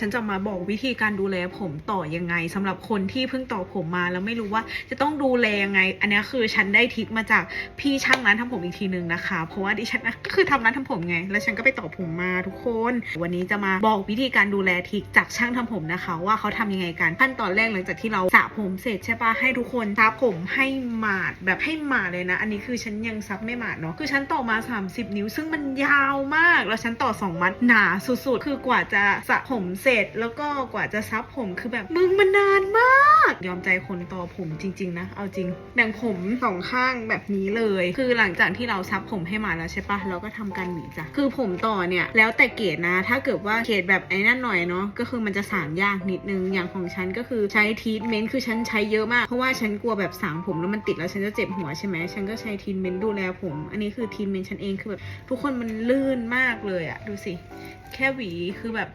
ฉันจะมาบอกวิธีการดูแลผมต่อยังไงสำหรับคนที่เพิ่งต่อผมมาแล้วไม่รู้ว่าจะต้องดูแลยังไง อันนี้คือฉันได้ทิคมาจากพี่ช่างร้านทำผมอีกทีนึงนะคะ เพราะว่าดิฉันนะก็คือทำร้านทำผมไง แล้วฉันก็ไปต่อผมมาทุกคน วันนี้จะมาบอกวิธีการดูแลทิคจากช่างทำผมนะคะ ว่าเขาทำยังไงกันขั้นตอนแรกหลังจากที่เราสระผมเสร็จใช่ปะให้ทุกคนซับผมให้หมาดแบบให้หมาดเลยนะ อันนี้คือฉันยังซับไม่หมาดเนาะคือฉันต่อมา 30 นิ้ว ซึ่งมันยาวมาก แล้วฉันต่อ 2 มัดหนาสุดๆ คือกว่าจะสระผมเสร็จแล้วก็กว่าจะซับผมคือแบบมึงมันนานมาก ยอมใจคนต่อผมจริง ๆ นะ เอาจริงแบ่งผมสองข้างแบบนี้เลย คือหลังจากที่เราซับผมให้มาแล้วใช่ปะเราก็ทำการหวีจ้ะคือผมต่อเนี่ยแล้วแต่เกรดนะ ถ้าเกิดว่าเกรดแบบไอ้นั่นหน่อยเนาะก็คือมันจะสางยากนิดนึงอย่างของฉันก็คือใช้ทีทเมนต์คือฉันใช้เยอะมากเพราะว่าฉันกลัวแบบสางผมแล้วมันติดแล้วฉันจะเจ็บหัวใช่ไหมฉันก็ใช้ทีทเมนต์ดูแลผม อันนี้คือทีทเมนต์ฉันเองคือแบบทุกคนมันลื่นมากเลยอะดูสิแค่หวีคือแบบ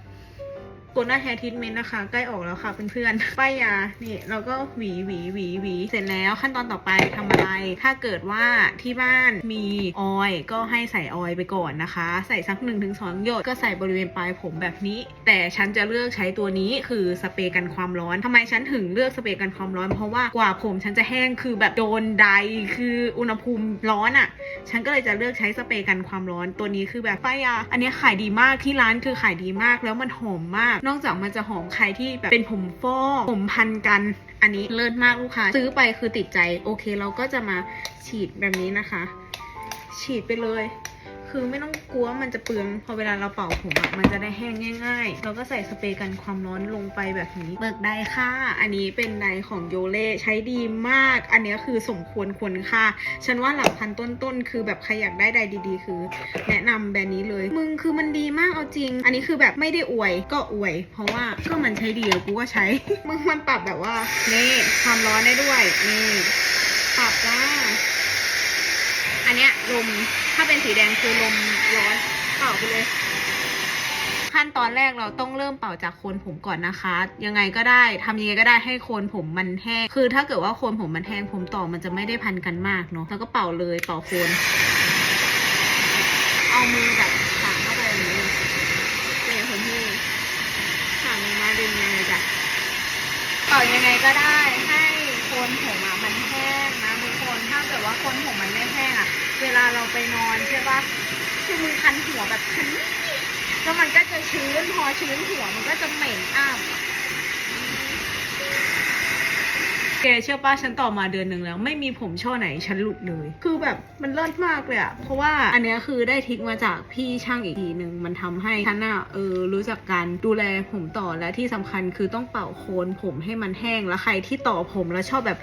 โกน่าแฮร์ทิทเมนต์นะคะ ใกล้ออกแล้วค่ะเพื่อนๆป้ายยานี่เราก็หวีหวีหวีหวีเสร็จแล้วขั้นตอนต่อไปทำอะไร ถ้าเกิดว่าที่บ้านมีออยก็ให้ใส่ออยไปก่อนนะคะ ใส่สัก1นถึงสหยดก็ใส่บริเวณปลายผมแบบนี้ แต่ฉันจะเลือกใช้ตัวนี้คือสเปรย์กันความร้อนทำไมฉันถึงเลือกสเปรย์กันความร้อน เพราะว่ากว่าผมฉันจะแห้งคือแบบโดนไดคืออุณหภูมิร้อนอะ่ะ ฉันก็เลยจะเลือกใช้สเปรย์กันความร้อนตัวนี้คือแบบป้ายยาอันนี้ขายดีมากที่ร้านคือขายดีมากแล้วมันหอมมาก นอกจากมันจะหอมใครที่แบบเป็นผมฟอกผมพันกันอันนี้เลิศมากลูกค้า ซื้อไปคือติดใจโอเคเราก็จะมาฉีดแบบนี้นะคะ ฉีดไปเลย คือไม่ต้องกลัวมันจะเปลืองพอเวลาเราเป่าผมอะมันจะได้แห้งง่าย ๆ เราก็ใส่สเปรย์กันความร้อนลงไปแบบนี้เบิกไดค่ะ อันนี้เป็นไดของโยเล่ใช้ดีมาก อันนี้คือสมควรควรค่าฉันว่าหลักพันต้นๆคือแบบใครอยากได้ไดดีๆ คือ แนะนำแบรนด์นี้เลย มึงคือมันดีมากเอาจริง อันนี้คือแบบไม่ได้อวยก็อวย เพราะว่าก็มันใช้ดีกูก็ใช้มึงมันปรับแบบว่านี่ความร้อนได้ด้วยนี่ปรับจ้ อันเนี้ยลมถ้าเป็นสีแดงคือลมร้อนเป่าไปเลย ขั้นตอนแรกเราต้องเริ่มเป่าจากโคนผมก่อนนะคะ ยังไงก็ได้ทำยังไงก็ได้ให้โคนผมมันแห้งคือถ้าเกิดว่าโคนผมมันแห้งผมต่อมันจะไม่ได้พันกันมากเนาะแล้วก็เป่าเลยเป่าโคนเอามือแบบถางเข้าไปแบบนี้เป็นคนที่ถางลงมาดึงเลยจ้ะเป่ายังไงก็ได้ให้โคนผมอะมันแห้งนะทุกคนถ้าเกิดว่าโคนผมมันไม่แเราไปนอนใช่ปะคือมือคันหัวแบบคันนิดๆแล้วมันก็จะชื้นพอชื้นหัวมันก็จะเหม็นอ้าว แกเชื่อป้าฉันต่อมาเดือนหนึ่งแล้ว ไม่มีผมช่อไหนฉันหลุดเลย คือแบบมันเลิศมากเลยอะเพราะว่าอันเนี้ยคือได้ทิกมาจากพี่ช่างอีกทีหนึ่งมันทำให้ฉันอะเออรู้จักการดูแลผมต่อและที่สำคัญคือต้องเป่าโคนผมให้มันแห้งแล้วใครที่ต่อผมแล้วชอบแบบ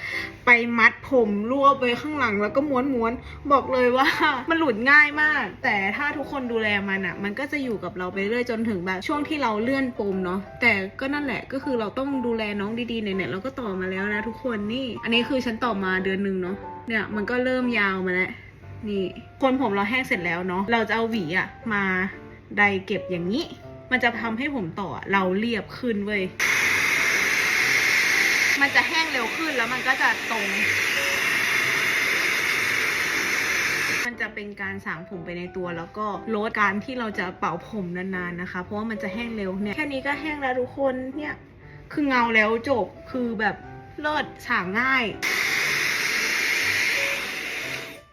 ไปมัดผมรวบไว้ข้างหลังแล้วก็ม้วนม้วนๆบอกเลยว่ามันหลุดง่ายมาก แต่ถ้าทุกคนดูแลมันอะมันก็จะอยู่กับเราไปเรื่อยจนถึงแบบช่วงที่เราเลื่อนปมเนาะแต่ก็นั่นแหละก็คือเราต้องดูแลน้องดีๆเนี่ยเราก็ต่อมาแล้วนะทุกคนนี่ อันนี้คือฉันต่อมาเดือนหนึ่งเนาะ เนี่ยมันก็เริ่มยาวมาแล้ว นี่ คนผมเราแห้งเสร็จแล้วเนาะ เราจะเอาหวีอะมาไดเก็บอย่างนี้ มันจะทำให้ผมต่อเราเรียบขึ้นเว้ย มันจะแห้งเร็วขึ้นแล้วมันก็จะตรง มันจะเป็นการสางผมไปในตัวแล้วก็ลดการที่เราจะเป่าผมนานๆนะคะ เพราะว่ามันจะแห้งเร็วเนี่ย แค่นี้ก็แห้งแล้วทุกคน เนี่ย คือเงาแล้วจบ คือแบบ เลิศสางง่าย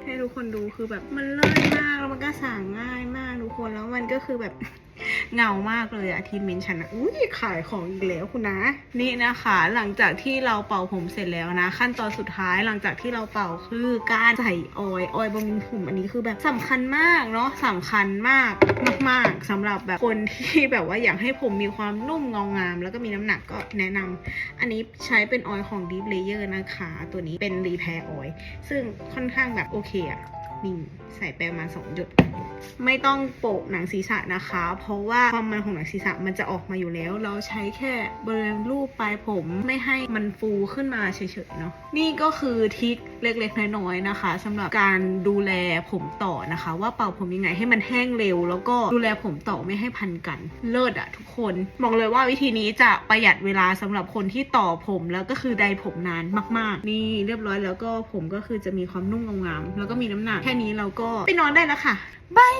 ให้ทุกคนดูคือแบบมันเลิศมากแล้วมันก็สางง่ายมากทุกคนแล้วมันก็คือแบบ เงามากเลยอะทีมเมนต์ฉันอะอุ้ยขายของอีกแล้วคุณนะ นี่นะคะหลังจากที่เราเป่าผมเสร็จแล้วนะ ขั้นตอนสุดท้ายหลังจากที่เราเป่าคือการใส่ออยล์ออยล์บำรุงผมอันนี้คือแบบสำคัญมากเนาะสำคัญมากมาก ๆสำหรับแบบคนที่แบบว่าอยากให้ผมมีความนุ่มเงางาม แล้วก็มีน้ำหนักก็แนะนำอันนี้ใช้เป็นออยล์ของ Deep Layer นะคะ ตัวนี้เป็น Repair Oil ซึ่งค่อนข้างแบบโอเคอะนี่ใส่ไปประมาณสองหยด ไม่ต้องโปะหนังศีรษะนะคะ เพราะว่าความมันของหนังศีรษะมันจะออกมาอยู่แล้ว เราใช้แค่บริเวณรูปปลายผมไม่ให้มันฟูขึ้นมาเฉยๆเนาะนี่ก็คือทิคเล็กๆน้อยๆนะคะสำหรับการดูแลผมต่อนะคะ ว่าเป่าผมยังไงให้มันแห้งเร็ว แล้วก็ดูแลผมต่อไม่ให้พันกันเลิศอะทุกคนบอกเลยว่าวิธีนี้จะประหยัดเวลาสำหรับคนที่ต่อผมแล้วก็คือใดผมนานมาก ๆ นี่เรียบร้อยแล้วก็ผมก็คือจะมีความนุ่มงามแล้วก็มีน้ำหนักแค่นี้เราก็ไปนอนได้แล้วค่ะบาย